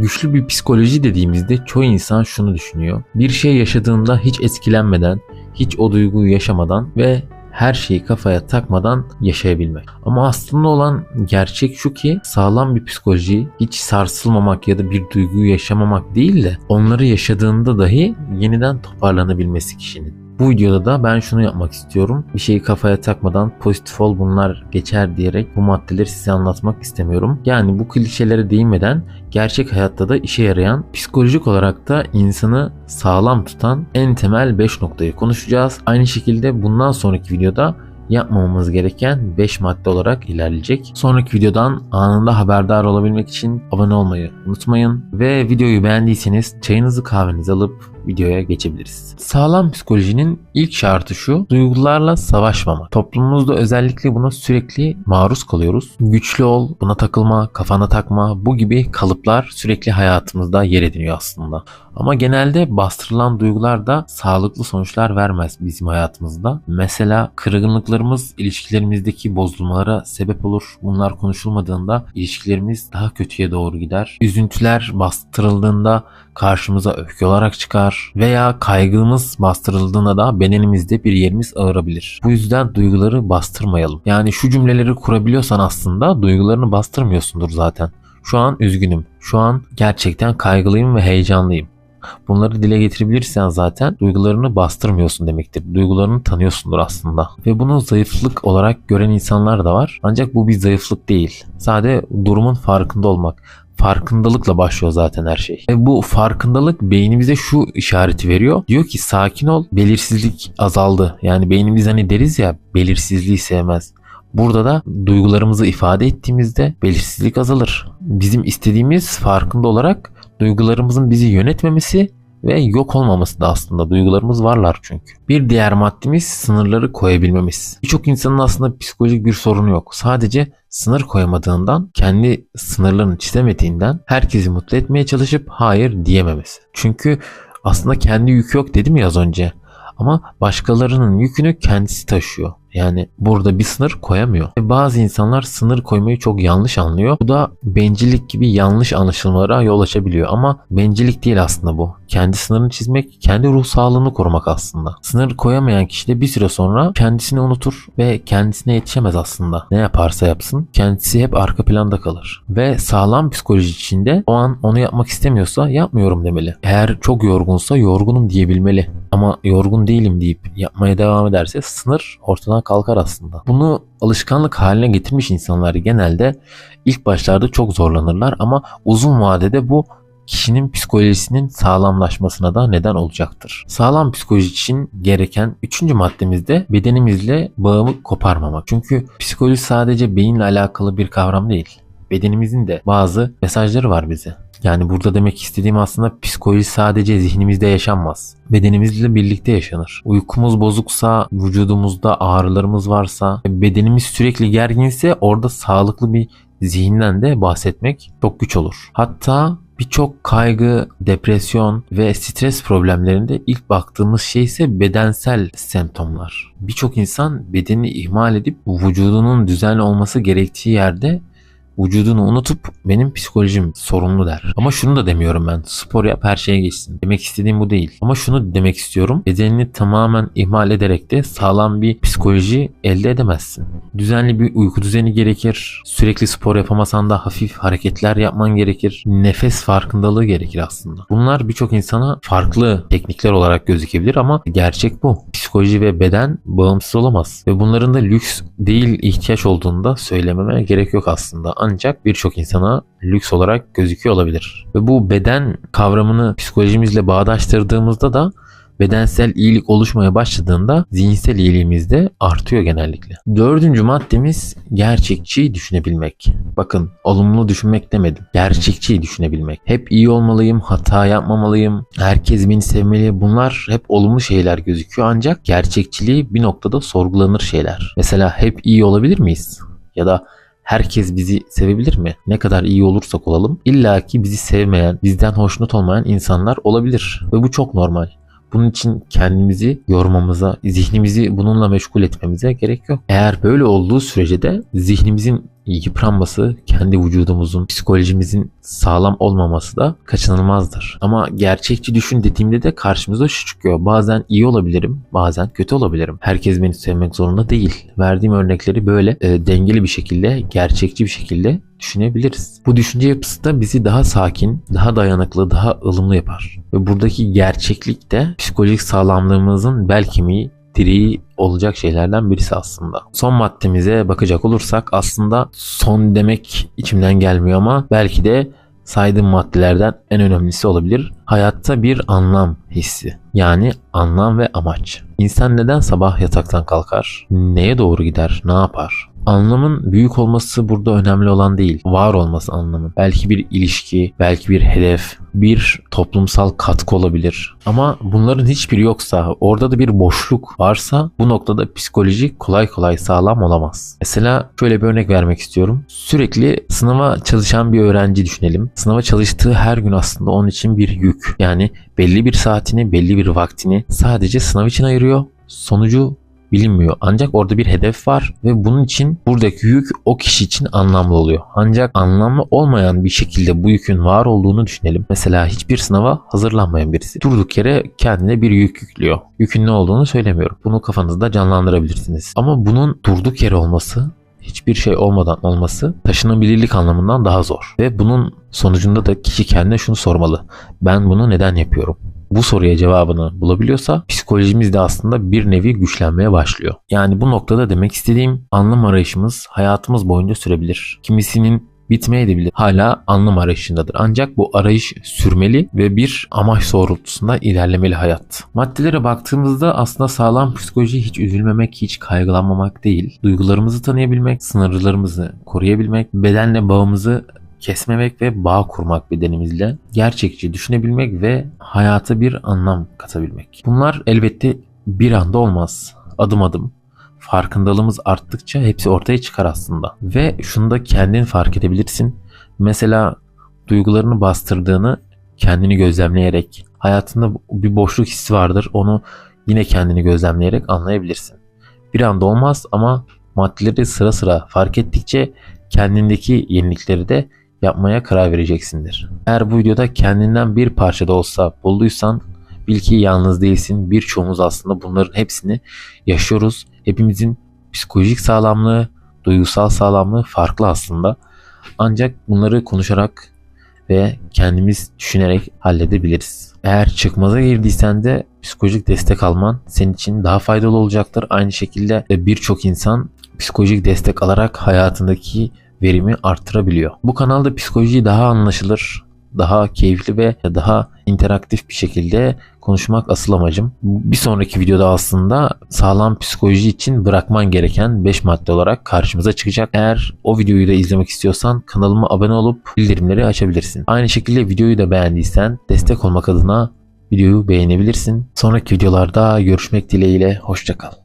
Güçlü bir psikoloji dediğimizde çoğu insan şunu düşünüyor. Bir şey yaşadığında hiç etkilenmeden, hiç o duyguyu yaşamadan ve her şeyi kafaya takmadan yaşayabilmek. Ama aslında olan gerçek şu ki sağlam bir psikoloji hiç sarsılmamak ya da bir duyguyu yaşamamak değil de onları yaşadığında dahi yeniden toparlanabilmesi kişinin. Bu videoda da ben şunu yapmak istiyorum. Bir şeyi kafaya takmadan pozitif ol bunlar geçer diyerek bu maddeleri size anlatmak istemiyorum. Yani bu klişelere değinmeden gerçek hayatta da işe yarayan, psikolojik olarak da insanı sağlam tutan en temel 5 noktayı konuşacağız. Aynı şekilde bundan sonraki videoda yapmamamız gereken 5 madde olarak ilerleyecek. Sonraki videodan anında haberdar olabilmek için abone olmayı unutmayın. Ve videoyu beğendiyseniz çayınızı kahvenizi alıp videoya geçebiliriz. Sağlam psikolojinin ilk şartı şu, duygularla savaşmama. Toplumumuzda özellikle buna sürekli maruz kalıyoruz. Güçlü ol, buna takılma, kafana takma bu gibi kalıplar sürekli hayatımızda yer ediniyor aslında. Ama genelde bastırılan duygular da sağlıklı sonuçlar vermez bizim hayatımızda. Mesela kırgınlıklarımız ilişkilerimizdeki bozulmalara sebep olur. Bunlar konuşulmadığında ilişkilerimiz daha kötüye doğru gider. Üzüntüler bastırıldığında karşımıza öfke olarak çıkar veya kaygımız bastırıldığında da bedenimizde bir yerimiz ağırabilir. Bu yüzden duyguları bastırmayalım. Yani şu cümleleri kurabiliyorsan aslında duygularını bastırmıyorsundur zaten. Şu an üzgünüm. Şu an gerçekten kaygılıyım ve heyecanlıyım. Bunları dile getirebilirsen zaten duygularını bastırmıyorsun demektir. Duygularını tanıyorsundur aslında. Ve bunu zayıflık olarak gören insanlar da var. Ancak bu bir zayıflık değil. Sadece durumun farkında olmak farkındalıkla başlıyor zaten her şey. Ve bu farkındalık beynimize şu işareti veriyor. Diyor ki sakin ol belirsizlik azaldı. Yani beynimiz hani deriz ya belirsizliği sevmez. Burada da duygularımızı ifade ettiğimizde belirsizlik azalır. Bizim istediğimiz farkında olarak duygularımızın bizi yönetmemesi ve yok olmaması da aslında duygularımız varlar çünkü. Bir diğer maddemiz sınırları koyabilmemiz. Birçok insanın aslında psikolojik bir sorunu yok. Sadece sınır koyamadığından, kendi sınırlarını çizemediğinden herkesi mutlu etmeye çalışıp hayır diyememesi. Çünkü aslında kendi yükü yok dedim ya az önce. Ama başkalarının yükünü kendisi taşıyor. Yani burada bir sınır koyamıyor. Bazı insanlar sınır koymayı çok yanlış anlıyor. Bu da bencillik gibi yanlış anlaşılmalara yol açabiliyor. Ama bencillik değil aslında bu. Kendi sınırını çizmek, kendi ruh sağlığını korumak aslında. Sınır koyamayan kişi de bir süre sonra kendisini unutur ve kendisine yetişemez aslında. Ne yaparsa yapsın kendisi hep arka planda kalır. Ve sağlam psikoloji içinde o an onu yapmak istemiyorsa yapmıyorum demeli. Eğer çok yorgunsa yorgunum diyebilmeli. Ama yorgun değilim deyip yapmaya devam ederse sınır ortadan kalkar aslında. Bunu alışkanlık haline getirmiş insanlar genelde ilk başlarda çok zorlanırlar ama uzun vadede bu kişinin psikolojisinin sağlamlaşmasına da neden olacaktır. Sağlam psikoloji için gereken üçüncü maddemizde bedenimizle bağımı koparmamak. Çünkü psikoloji sadece beyinle alakalı bir kavram değil. Bedenimizin de bazı mesajları var bize. Yani burada demek istediğim aslında psikoloji sadece zihnimizde yaşanmaz. Bedenimizle birlikte yaşanır. Uykumuz bozuksa, vücudumuzda ağrılarımız varsa, bedenimiz sürekli gerginse orada sağlıklı bir zihinden de bahsetmek çok güç olur. Hatta birçok kaygı, depresyon ve stres problemlerinde ilk baktığımız şey ise bedensel semptomlar. Birçok insan bedeni ihmal edip vücudunun düzenli olması gerektiği yerde vücudunu unutup benim psikolojim sorunlu der. Ama şunu da demiyorum ben. Spor yap her şeye geçsin. Demek istediğim bu değil. Ama şunu demek istiyorum. Bedenini tamamen ihmal ederek de sağlam bir psikoloji elde edemezsin. Düzenli bir uyku düzeni gerekir. Sürekli spor yapamasan da hafif hareketler yapman gerekir. Nefes farkındalığı gerekir aslında. Bunlar birçok insana farklı teknikler olarak gözükebilir ama gerçek bu. Psikoloji ve beden bağımsız olamaz. Ve bunların da lüks değil ihtiyaç olduğunu da söylememe gerek yok aslında ancak birçok insana lüks olarak gözüküyor olabilir. Ve bu beden kavramını psikolojimizle bağdaştırdığımızda da bedensel iyilik oluşmaya başladığında zihinsel iyiliğimiz de artıyor genellikle. Dördüncü maddemiz gerçekçi düşünebilmek. Bakın olumlu düşünmek demedim. Gerçekçi düşünebilmek. Hep iyi olmalıyım, hata yapmamalıyım, herkes beni sevmeli. Bunlar hep olumlu şeyler gözüküyor ancak gerçekçiliği bir noktada sorgulanır şeyler. Mesela hep iyi olabilir miyiz? Ya da herkes bizi sevebilir mi? Ne kadar iyi olursak olalım illa ki bizi sevmeyen, bizden hoşnut olmayan insanlar olabilir ve bu çok normal. Bunun için kendimizi yormamıza, zihnimizi bununla meşgul etmemize gerek yok. Eğer böyle olduğu sürece de zihnimizin yıpranması, kendi vücudumuzun, psikolojimizin sağlam olmaması da kaçınılmazdır. Ama gerçekçi düşün dediğimde de karşımıza şu çıkıyor. Bazen iyi olabilirim, bazen kötü olabilirim. Herkes beni sevmek zorunda değil. Verdiğim örnekleri böyle e, dengeli bir şekilde, gerçekçi bir şekilde düşünebiliriz. Bu düşünce yapısı da bizi daha sakin, daha dayanıklı, daha ılımlı yapar. Ve buradaki gerçeklik de psikolojik sağlamlığımızın bel kemiği, direği olacak şeylerden birisi aslında. Son maddemize bakacak olursak aslında son demek içimden gelmiyor ama belki de saydığım maddelerden en önemlisi olabilir. Hayatta bir anlam hissi. Yani anlam ve amaç. İnsan neden sabah yataktan kalkar? Neye doğru gider? Ne yapar? Anlamın büyük olması burada önemli olan değil. Var olması anlamın. Belki bir ilişki, belki bir hedef, bir toplumsal katkı olabilir. Ama bunların hiçbiri yoksa, orada da bir boşluk varsa bu noktada psikoloji kolay kolay sağlam olamaz. Mesela şöyle bir örnek vermek istiyorum. Sürekli sınava çalışan bir öğrenci düşünelim. Sınava çalıştığı her gün aslında onun için bir yük. Yani belli bir saatini, belli bir vaktini sadece sınav için ayırıyor. Sonucu bilinmiyor. Ancak orada bir hedef var ve bunun için buradaki yük o kişi için anlamlı oluyor. Ancak anlamlı olmayan bir şekilde bu yükün var olduğunu düşünelim. Mesela hiçbir sınava hazırlanmayan birisi durduk yere kendine bir yük yüklüyor. Yükün ne olduğunu söylemiyorum. Bunu kafanızda canlandırabilirsiniz. Ama bunun durduk yere olması hiçbir şey olmadan olması taşınabilirlik anlamından daha zor. Ve bunun sonucunda da kişi kendine şunu sormalı. Ben bunu neden yapıyorum? Bu soruya cevabını bulabiliyorsa psikolojimiz de aslında bir nevi güçlenmeye başlıyor. Yani bu noktada demek istediğim anlam arayışımız hayatımız boyunca sürebilir. Kimisinin bitmeyebilir. Hala anlam arayışındadır. Ancak bu arayış sürmeli ve bir amaç doğrultusunda ilerlemeli hayat. Maddelere baktığımızda aslında sağlam psikoloji hiç üzülmemek, hiç kaygılanmamak değil. Duygularımızı tanıyabilmek, sınırlarımızı koruyabilmek, bedenle bağımızı kesmemek ve bağ kurmak bedenimizle gerçekçi düşünebilmek ve hayata bir anlam katabilmek. Bunlar elbette bir anda olmaz. Adım adım farkındalığımız arttıkça hepsi ortaya çıkar aslında. Ve şunu da kendin fark edebilirsin. Mesela duygularını bastırdığını kendini gözlemleyerek hayatında bir boşluk hissi vardır. Onu yine kendini gözlemleyerek anlayabilirsin. Bir anda olmaz ama maddeleri sıra sıra fark ettikçe kendindeki yenilikleri de yapmaya karar vereceksindir. Eğer bu videoda kendinden bir parça da olsa bulduysan bil ki yalnız değilsin. Birçoğumuz aslında bunların hepsini yaşıyoruz. Hepimizin psikolojik sağlamlığı, duygusal sağlamlığı farklı aslında. Ancak bunları konuşarak ve kendimiz düşünerek halledebiliriz. Eğer çıkmaza girdiysen de psikolojik destek alman senin için daha faydalı olacaktır. Aynı şekilde birçok insan psikolojik destek alarak hayatındaki verimi arttırabiliyor. Bu kanalda psikolojiyi daha anlaşılır, daha keyifli ve daha interaktif bir şekilde konuşmak asıl amacım. Bir sonraki videoda aslında sağlam psikoloji için bırakman gereken 5 madde olarak karşımıza çıkacak. Eğer o videoyu da izlemek istiyorsan kanalıma abone olup bildirimleri açabilirsin. Aynı şekilde videoyu da beğendiysen destek olmak adına videoyu beğenebilirsin. Sonraki videolarda görüşmek dileğiyle hoşçakal.